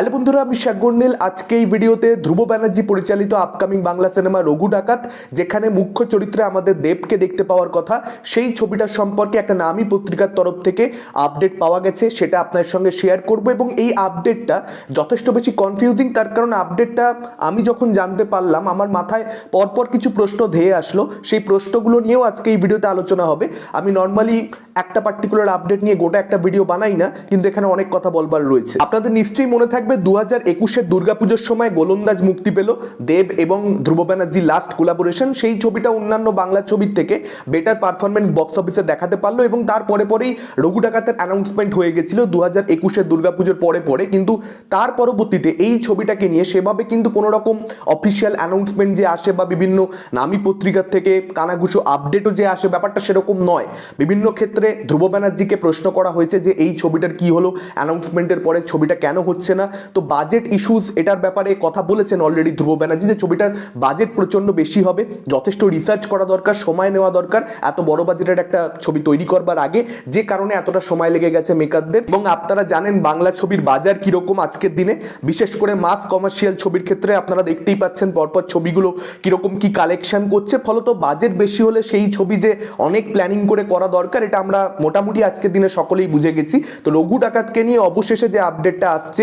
Hello বন্ধুরা, আমি শাকগন্ডেল আজকে এই ভিডিওতে ধ্রুব ব্যানার্জি পরিচালিত আপকামিং বাংলা সিনেমা রঘু ডাকাত, যেখানে মুখ্য চরিত্রে আমাদের দেবকে দেখতে পাওয়ার কথা, সেই ছবিটার সম্পর্কে একটা নামী পত্রিকার তরফ থেকে আপডেট পাওয়া গেছে, সেটা আপনার সঙ্গে শেয়ার করব এবং এই আপডেটটা যথেষ্ট বেশি কনফিউজিং তার কারণ আপডেটটা আমি যখন জানতে পারলাম, আমার মাথায় পরপর কিছু প্রশ্ন ধেয়ে আসলো। সেই প্রশ্নগুলো নিয়েও আজকে এই ভিডিওতে আলোচনা হবে। আমি নর্মালি একটা পার্টিকুলার আপডেট নিয়ে গোটা একটা ভিডিও বানাই না, কিন্তু এখানে অনেক কথা বলবার রয়েছে। আপনাদের নিশ্চয়ই মনে থাকবে দু হাজার একুশের দুর্গাপুজোর সময় গোলন্দাজ মুক্তি পেল। দেব এবং ধ্রুব ব্যানার্জি লাস্ট কোলাবোরেশন সেই ছবিটা অন্যান্য বাংলা ছবির থেকে বেটার পারফরমেন্স বক্স অফিসে দেখাতে পারল এবং তার পরে পরেই রঘু ডাকাতের অ্যানাউন্সমেন্ট হয়ে গেছিল দু হাজার একুশের দুর্গাপুজোর পরে পরে। কিন্তু তার পরবর্তীতে এই ছবিটাকে নিয়ে সেভাবে কিন্তু কোনো রকম অফিসিয়াল অ্যানাউন্সমেন্ট যে আসে বা বিভিন্ন নামী পত্রিকার থেকে কানাঘুষো আপডেটও যে আসে ব্যাপারটা সেরকম নয়। বিভিন্ন ক্ষেত্রে ধ্রুব ব্যানার্জিকে প্রশ্ন করা হয়েছে যে এই ছবিটার কি হলো? অ্যানাউন্সমেন্টের পরে ছবিটা কেন হচ্ছে না? তো বাজেট ইস্যুস এটার ব্যাপারে কথা বলেছেন অলরেডি ধ্রুব ব্যানার্জি যে ছবিটার বাজেট প্রচণ্ড বেশি হবে, যথেষ্ট রিসার্চ করা দরকার, সময় নেওয়া দরকার, এত বড় বাজেটের একটা ছবি তৈরি করবার আগে যে কারণে এতটা সময় লেগে গেছে মেকারদের এবং আপনারা জানেন বাংলা ছবির বাজার কীরকম আজকের দিনে, বিশেষ করে মাস কমার্শিয়াল ছবির ক্ষেত্রে আপনারা দেখতেই পাচ্ছেন পরপর ছবিগুলো কীরকম কি কালেকশন করছে, ফলত বাজেট বেশি হলে সেই ছবি যে অনেক প্ল্যানিং করে করা দরকার, এটা আমরা মোটামুটি আজকের দিনে সকলেই বুঝে গেছি। তো লঘু ডাকাতকে নিয়ে অবশেষে যে আপডেটটা আসছে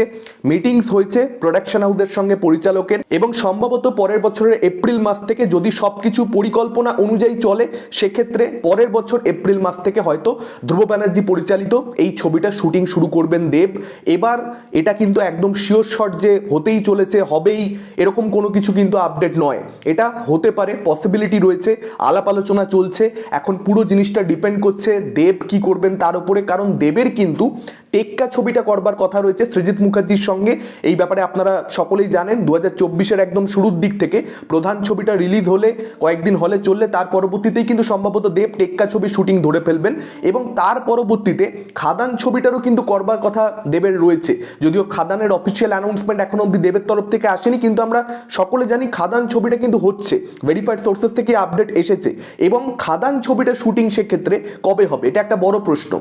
মিটিংস হয়েছে প্রোডাকশন হাউসের সঙ্গে পরিচালকের এবং সম্ভবত পরের বছরের এপ্রিল মাস থেকে যদি সবকিছু পরিকল্পনা অনুযায়ী চলে, সেক্ষেত্রে পরের বছর এপ্রিল মাস থেকে হয়তো ধ্রুব ব্যানার্জি পরিচালিত এই ছবিটা শুটিং শুরু করবেন দেব। এবার এটা কিন্তু একদম শিওর শট যে হতেই চলেছে, হবেই, এরকম কোনো কিছু কিন্তু আপডেট নয়। এটা হতে পারে পসিবিলিটি রয়েছে, আলাপ আলোচনা চলছে, এখন পুরো জিনিসটা ডিপেন্ড করছে দেব কি করবেন তার উপরে, কারণ দেবের কিন্তু টেক্কা ছবিটা করবার কথা রয়েছে সৃজিত মুখার্জির সঙ্গে। এই ব্যাপারে আপনারা সকলেই জানেন দু হাজার চব্বিশের একদম শুরুর দিক থেকে প্রধান ছবিটা রিলিজ হলে, কয়েকদিন হলে চললে, তার পরবর্তীতেই কিন্তু সম্ভবত দেব টেক্কা ছবি শুটিং ধরে ফেলবেন এবং তার পরবর্তীতে খাদান ছবিটারও কিন্তু করবার কথা দেবের রয়েছে। যদিও খাদানের অফিসিয়াল অ্যানাউন্সমেন্ট এখন অব্দি দেবের তরফ থেকে আসেনি, কিন্তু আমরা সকলে জানি খাদান ছবিটা কিন্তু হচ্ছে ভেরিফাইড সোর্সেস থেকে আপডেট এসেছে এবং খাদান ছবিটা শুটিং সেক্ষেত্রে কবে হবে, এটা একটা বড় প্রশ্ন।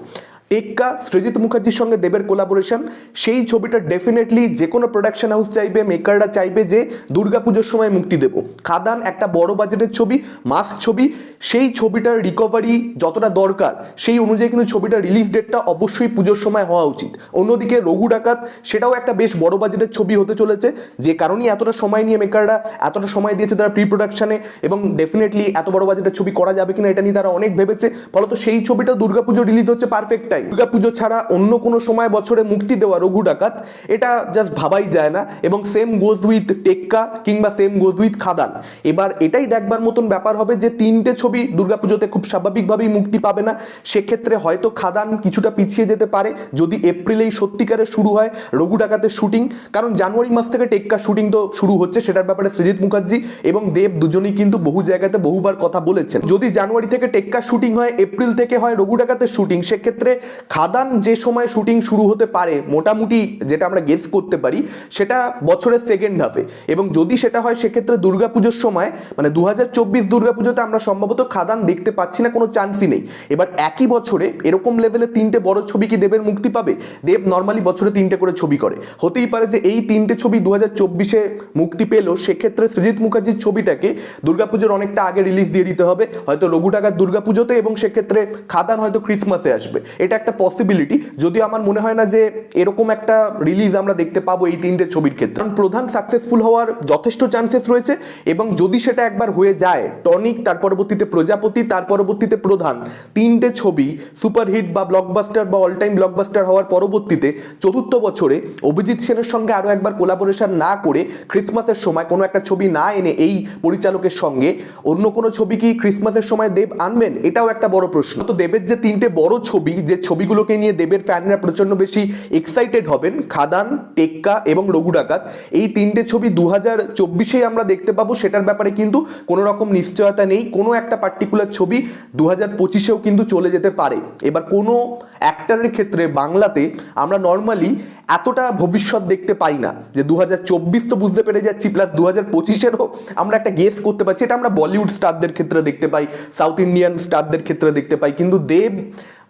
টেক্কা সৃজিত মুখার্জির সঙ্গে দেবের কোলাবোরেশন সেই ছবিটা ডেফিনেটলি যে কোনো প্রোডাকশন হাউস চাইবে মেকাররা চাইবে যে দুর্গাপুজোর সময় মুক্তি দেব। খাদান একটা বড় বাজেটের ছবি মাস ছবি, সেই ছবিটার রিকভারি যতটা দরকার, সেই অনুযায়ী কিন্তু ছবিটার রিলিজ ডেটটা অবশ্যই পুজোর সময় হওয়া উচিত। অন্যদিকে রঘু ডাকাত, সেটাও একটা বেশ বড় বাজেটের ছবি হতে চলেছে, যে কারণেই এতটা সময় নিয়ে মেকাররা এতটা সময় দিয়েছে তারা প্রি প্রোডাকশনে এবং ডেফিনেটলি এত বড় বাজেটের ছবি করা যাবে কিনা এটা নিয়ে তারা অনেক ভেবেছে, ফলত সেই ছবিটা দুর্গাপুজো রিলিজ হচ্ছে পারফেক্ট টাইম দুর্গাপুজো ছাড়া অন্য কোনো সময় বছরে মুক্তি দেওয়া রঘু ডাকাত, এটা জাস্ট ভাবাই যায় না। এবং সেম গোজ উইথ টেক্কা কিংবা সেম গোজ উইথ খাদান। এবার এটাই দেখবার মতন ব্যাপার হবে যে তিনটে ছবি দুর্গাপুজোতে খুব স্বাভাবিকভাবেই মুক্তি পাবে না। সেক্ষেত্রে হয়তো খাদান কিছুটা পিছিয়ে যেতে পারে। যদি এপ্রিলেই সত্যিকারের শুরু হয় রঘু ডাকাতের শুটিং, কারণ জানুয়ারি মাস থেকে টেক্কা শুটিং তো শুরু হচ্ছে, সেটার ব্যাপারে সৃজিত মুখার্জি এবং দেব দুজনেই কিন্তু বহু জায়গাতে বহুবার কথা বলেছেন। যদি জানুয়ারি থেকে টেক্কা শুটিং হয়, এপ্রিল থেকে হয় রঘু ডাকাতের শুটিং, সেক্ষেত্রে খাদান যে সময় শুটিং শুরু হতে পারে, মোটামুটি যেটা আমরা গেস করতে পারি, সেটা বছরের সেকেন্ড হাফে এবং যদি সেটা হয়, সেক্ষেত্রে দুর্গাপুজোর সময় মানে দু হাজার চব্বিশ দুর্গাপুজোতে আমরা সম্ভবত খাদান দেখতে পাচ্ছি না, কোনো চান্সই নেই। এবার একই বছরে এরকম লেভেলে তিনটে বড় ছবি কি দেবের মুক্তি পাবে? দেব নর্মালি বছরে তিনটে করে ছবি করে। হতেই পারে যে এই তিনটে ছবি দু হাজার চব্বিশে মুক্তি পেল, সেক্ষেত্রে সৃজিত মুখার্জির ছবিটাকে দুর্গাপুজোর অনেকটা আগে রিলিজ দিয়ে দিতে হবে। হয়তো রঘু টাকার দুর্গাপুজোতে এবং সেক্ষেত্রে খাদান হয়তো ক্রিসমাসে আসবে। এটা একটা পসিবিলিটি যদিও আমার মনে হয় না যে এরকম একটা রিলিজ আমরা দেখতে পাবো এই তিনটে ছবির ক্ষেত্রে। কারণ প্রধান সাকসেসফুল হওয়ার যথেষ্ট চান্সেস রয়েছে এবং যদি সেটা একবার হয়ে যায় টনিক তার পরবর্তীতে প্রজাপতি, তার পরবর্তীতে প্রধান, তিনটে ছবি সুপারহিট বা ব্লকবাস্টার বা অল টাইম ব্লকবাস্টার হওয়ার পরবর্তীতে চতুর্থ বছরে অভিজিৎ সেনের সঙ্গে আরও একবার কোলাবোরেশন না করে ক্রিসমাসের সময় কোনো একটা ছবি না এনে এই পরিচালকের সঙ্গে অন্য কোনো ছবি কি ক্রিসমাসের সময় দেব আনবেন? এটাও একটা বড় প্রশ্ন। তো দেবের যে তিনটে বড় ছবি, যে ছবিগুলোকে নিয়ে দেবের ফ্যানরা প্রচণ্ড বেশি এক্সাইটেড হবেন। খাদান, টেক্কা এবং রঘু ডাকাত। এই তিনটে ছবি দু হাজার চব্বিশেই আমরা দেখতে পাবো, সেটার ব্যাপারে কিন্তু কোনো রকম নিশ্চয়তা নেই। কোনো একটা পার্টিকুলার ছবি দু হাজার পঁচিশেও কিন্তু চলে যেতে পারে। এবার কোনো অ্যাক্টারের ক্ষেত্রে বাংলাতে আমরা নর্মালি এতটা ভবিষ্যৎ দেখতে পাই না যে দু হাজার চব্বিশ তো বুঝতে পেরে যাচ্ছি প্লাস দু হাজার পঁচিশেরও আমরা একটা গেস করতে পারছি। এটা আমরা বলিউড স্টারদের ক্ষেত্রে দেখতে পাই, সাউথ ইন্ডিয়ান স্টারদের ক্ষেত্রে দেখতে পাই। কিন্তু দেব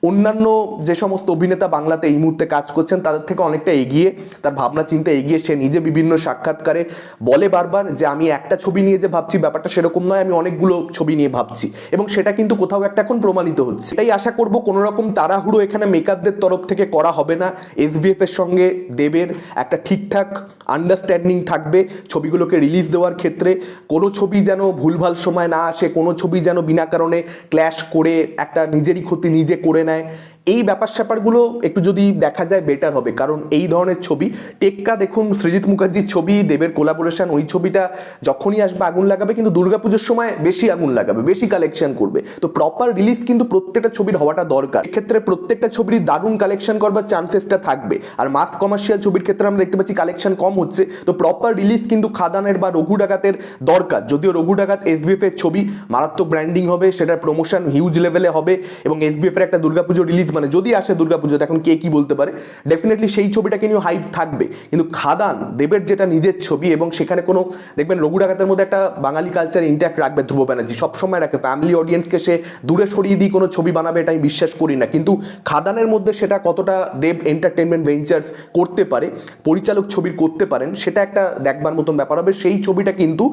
অন্যান্য যে সমস্ত অভিনেতা বাংলাতে এই মুহূর্তে কাজ করছেন, তাদের থেকে অনেকটা এগিয়ে, তার ভাবনা চিন্তা এগিয়ে সে নিজে বিভিন্ন সাক্ষাৎকারে বলে বারবার যে, আমি একটা ছবি নিয়ে যে ভাবছি, ব্যাপারটা সেরকম নয়, আমি অনেকগুলো ছবি নিয়ে ভাবছি। এবং সেটা কিন্তু কোথাও একটা এখন প্রমাণিত হচ্ছে। এটাই আশা করব কোনো রকম তাড়াহুড়ো এখানে মেকারদের তরফ থেকে করা হবে না। এসবিএফ এর সঙ্গে দেবের একটা ঠিকঠাক আন্ডারস্ট্যান্ডিং থাকবে, ছবিগুলোকে রিলিজ দেওয়ার ক্ষেত্রে। কোনো ছবি যেন ভুলভাল সময় না আসে, কোনো ছবি যেন বিনা কারণে ক্ল্যাশ করে একটা নিজেরই ক্ষতি নিজে করে নেয় এই ব্যাপার স্যাপারগুলো একটু যদি দেখা যায় বেটার হবে। কারণ এই ধরনের ছবি, টেক্কা দেখুন সৃজিত মুখার্জির ছবি, দেবের কোলাবোরেশন ওই ছবিটা যখনই আসবে আগুন লাগাবে, কিন্তু দুর্গাপুজোর সময় বেশি আগুন লাগাবে, বেশি কালেকশন করবে। তো প্রপার রিলিজ কিন্তু প্রত্যেকটা ছবির হওয়াটা দরকার। এক্ষেত্রে প্রত্যেকটা ছবির দারুণ কালেকশন করবার চান্সেসটা থাকবে। আর মাস কমার্শিয়াল ছবির ক্ষেত্রে আমরা দেখতে পাচ্ছি কালেকশন কম হচ্ছে, তো প্রপার রিলিজ কিন্তু খাদানের বা রঘু ডাকাতের দরকার। যদিও রঘু ডাকাত এসবিএফ এর ছবি মারাত্মক ব্র্যান্ডিং হবে, সেটার প্রমোশন হিউজ লেভেলে হবে এবং এসবিএফ এর একটা দুর্গাপুজো রিলিজ মানে যদি আসে দুর্গাপুজোতে এখন কে কি বলতে পারে? ডেফিনেটলি সেই ছবিটাকে নিয়েও হাইপ থাকবে। কিন্তু খাদান, দেবের যেটা নিজের ছবি এবং সেখানে কোনো, দেখবেন রঘু ডাকাতের মধ্যে একটা বাঙালি কালচার ইন্ট্যাক্ট রাখবে ধ্রুব ব্যানার্জি। সবসময় রাখে। ফ্যামিলি অডিয়েন্সকে সে দূরে সরিয়ে দিয়ে কোনো ছবি বানাবে এটা আমি বিশ্বাস করি না। কিন্তু খাদানের মধ্যে সেটা কতটা দেব এন্টারটেনমেন্ট ভেঞ্চার্স করতে পারে, পরিচালক ছবির করতে পারেন, সেটা একটা দেখবার মতন ব্যাপার হবে। সেই ছবিটা কিন্তু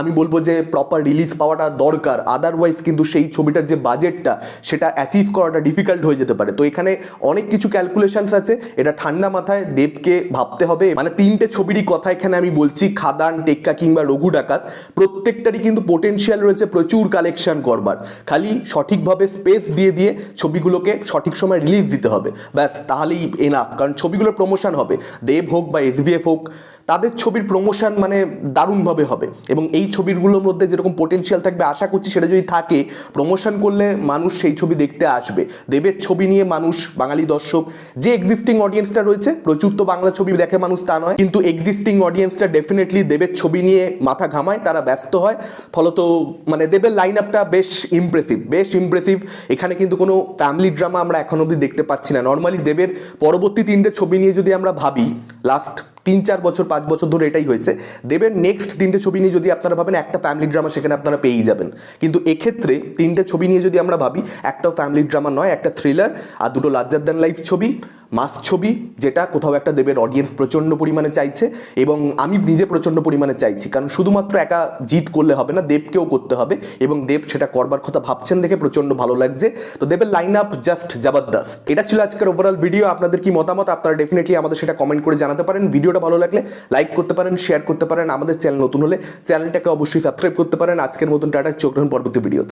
আমি বলব যে প্রপার রিলিজ পাওয়াটা দরকার। আদারওয়াইজ কিন্তু সেই ছবিটার যে বাজেটটা সেটা অ্যাচিভ করাটা ডিফিকাল্ট হয়ে যেতে পারে। তো এখানে অনেক কিছু ক্যালকুলেশনস আছে। এটা ঠান্ডা মাথায় দেবকে ভাবতে হবে। মানে তিনটে ছবিরই কথা এখানে আমি বলছি, খাদান, টেক্কা কিংবা রঘু ডাকাত। প্রত্যেকটারই কিন্তু পোটেনশিয়াল রয়েছে প্রচুর কালেকশন করবার। খালি সঠিকভাবে স্পেস দিয়ে দিয়ে ছবিগুলোকে সঠিক সময় রিলিজ দিতে হবে। ব্যাস, তাহলেই এনাফ কারণ ছবিগুলোর প্রমোশন হবে। দেব হোক বা এসবিএফ হোক তাদের ছবির প্রমোশন মানে দারুণভাবে হবে। এবং এই ছবিগুলোর মধ্যে যেরকম পোটেনশিয়াল থাকবে, আশা করছি সেটা যদি থাকে প্রমোশন করলে মানুষ সেই ছবি দেখতে আসবে। দেবের ছবি নিয়ে মানুষ, বাঙালি দর্শক, যে এক্সিস্টিং অডিয়েন্সটা রয়েছে, প্রচুর তো বাংলা ছবি দেখে মানুষ তা নয়, কিন্তু এক্সিস্টিং অডিয়েন্সটা ডেফিনেটলি দেবের ছবি নিয়ে মাথা ঘামায়, তারা ব্যস্ত হয়। ফলত মানে দেবের লাইন আপটা বেশ ইমপ্রেসিভ বেশ ইমপ্রেসিভ এখানে কিন্তু কোনো ফ্যামিলি ড্রামা আমরা এখন অবধি দেখতে পাচ্ছি না। নর্মালি দেবের পরবর্তী তিনটে ছবি নিয়ে যদি আমরা ভাবি লাস্ট তিন, চার বছর, পাঁচ বছর ধরে এটাই হয়েছে। দেবের নেক্সট তিনটে ছবি নিয়ে যদি আপনারা ভাবেন, একটা ফ্যামিলি ড্রামা সেখানে আপনারা পেয়েই যাবেন। কিন্তু এক্ষেত্রে তিনটে ছবি নিয়ে যদি আমরা ভাবি, একটাও ফ্যামিলি ড্রামা নয়, একটা থ্রিলার আর দুটো লাজ্জার দেন লাইফ ছবি। মাস ছবি যেটা কোথাও একটা দেবের অডিয়েন্স প্রচণ্ড পরিমাণে চাইছে এবং আমি নিজে প্রচণ্ড পরিমাণে চাইছি। কারণ শুধুমাত্র একা জিত করলে হবে না, দেবকেও করতে হবে এবং দেব সেটা করবার কথা ভাবছেন দেখে প্রচণ্ড ভালো লাগছে। তো দেবের লাইন আপ জাস্ট জবরদস্ত। এটা ছিল আজকের ওভারঅল ভিডিও আপনাদের কি মতামত? আপনারা ডেফিনেটলি আমাদের সেটা কমেন্ট করে জানাতে পারেন। ভিডিওটা ভালো লাগলে লাইক করতে পারেন শেয়ার করতে পারেন। আমাদের চ্যানেল নতুন হলে চ্যানেলটাকে অবশ্যই সাবস্ক্রাইব করতে পারেন। আজকের মতন টাটা, চোখ পরবর্তী ভিডিওতে